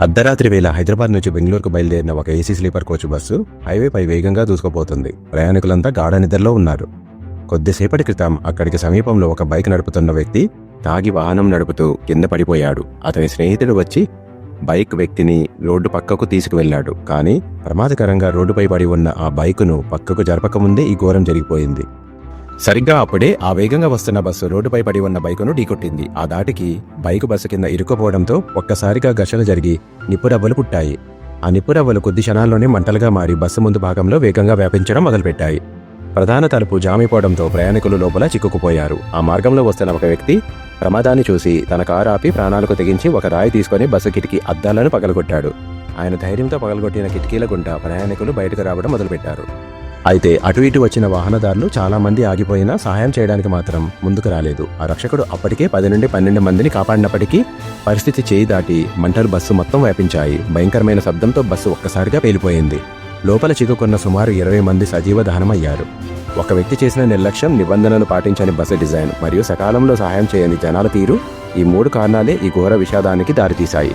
అర్ధరాత్రి వేళ హైదరాబాద్ నుంచి బెంగళూరుకు బయలుదేరిన ఒక ఏసీ స్లీపర్ కోచ్ బస్సు హైవేపై వేగంగా దూసుకుపోతుంది. ప్రయాణికులంతా గాఢ నిద్రలో ఉన్నారు. కొద్దిసేపటి క్రితం అక్కడికి సమీపంలో ఒక బైక్ నడుపుతున్న వ్యక్తి తాగి వాహనం నడుపుతూ కింద పడిపోయాడు. అతని స్నేహితుడు వచ్చి బైక్ వ్యక్తిని రోడ్డు పక్కకు తీసుకువెళ్ళాడు కానీ ప్రమాదకరంగా రోడ్డుపై పడి ఉన్న ఆ బైకును పక్కకు జరపకముందే ఈ ఘోరం జరిగిపోయింది. సరిగ్గా అప్పుడే ఆ వేగంగా వస్తున్న బస్సు రోడ్డుపై పడి ఉన్న బైకును ఢీకొట్టింది. ఆ దాటికి బైకు బస్సు కింద ఇరుక్కుపోవడంతో ఒక్కసారిగా ఘర్షణ జరిగి నిప్పురవ్వలు పుట్టాయి. ఆ నిప్పురవ్వలు కొద్ది క్షణాల్లోనే మంటలుగా మారి బస్సు ముందు భాగంలో వేగంగా వ్యాపించడం మొదలుపెట్టాయి. ప్రధాన తలుపు జామిపోవడంతో ప్రయాణికులు లోపల చిక్కుకుపోయారు. ఆ మార్గంలో వస్తున్న ఒక వ్యక్తి ప్రమాదాన్ని చూసి తన కారు ఆపి ప్రాణాలకు తెగించి ఒక రాయి తీసుకొని బస్సు కిటికీ అద్దాలను పగలగొట్టాడు. ఆయన ధైర్యంతో పగలగొట్టిన కిటికీల గుండా ప్రయాణికులు బయటకు రావడం మొదలుపెట్టారు. అయితే అటు ఇటు వచ్చిన వాహనదారులు చాలా మంది ఆగిపోయినా సహాయం చేయడానికి మాత్రం ముందుకు రాలేదు. ఆ రక్షకుడు అప్పటికే పది నుండి పన్నెండు మందిని కాపాడినప్పటికీ పరిస్థితి చేయి దాటి మంటలు బస్సు మొత్తం వ్యాపించాయి. భయంకరమైన శబ్దంతో బస్సు ఒక్కసారిగా పేలిపోయింది. లోపల చిక్కుకున్న సుమారు ఇరవై మంది సజీవ దహనమయ్యారు. ఒక వ్యక్తి చేసిన నిర్లక్ష్యం నిబంధనలు పాటించని బస్సు డిజైన్ మరియు సకాలంలో సహాయం చేయని జనాల తీరు ఈ మూడు కారణాలే ఈ ఘోర విషాదానికి దారితీశాయి.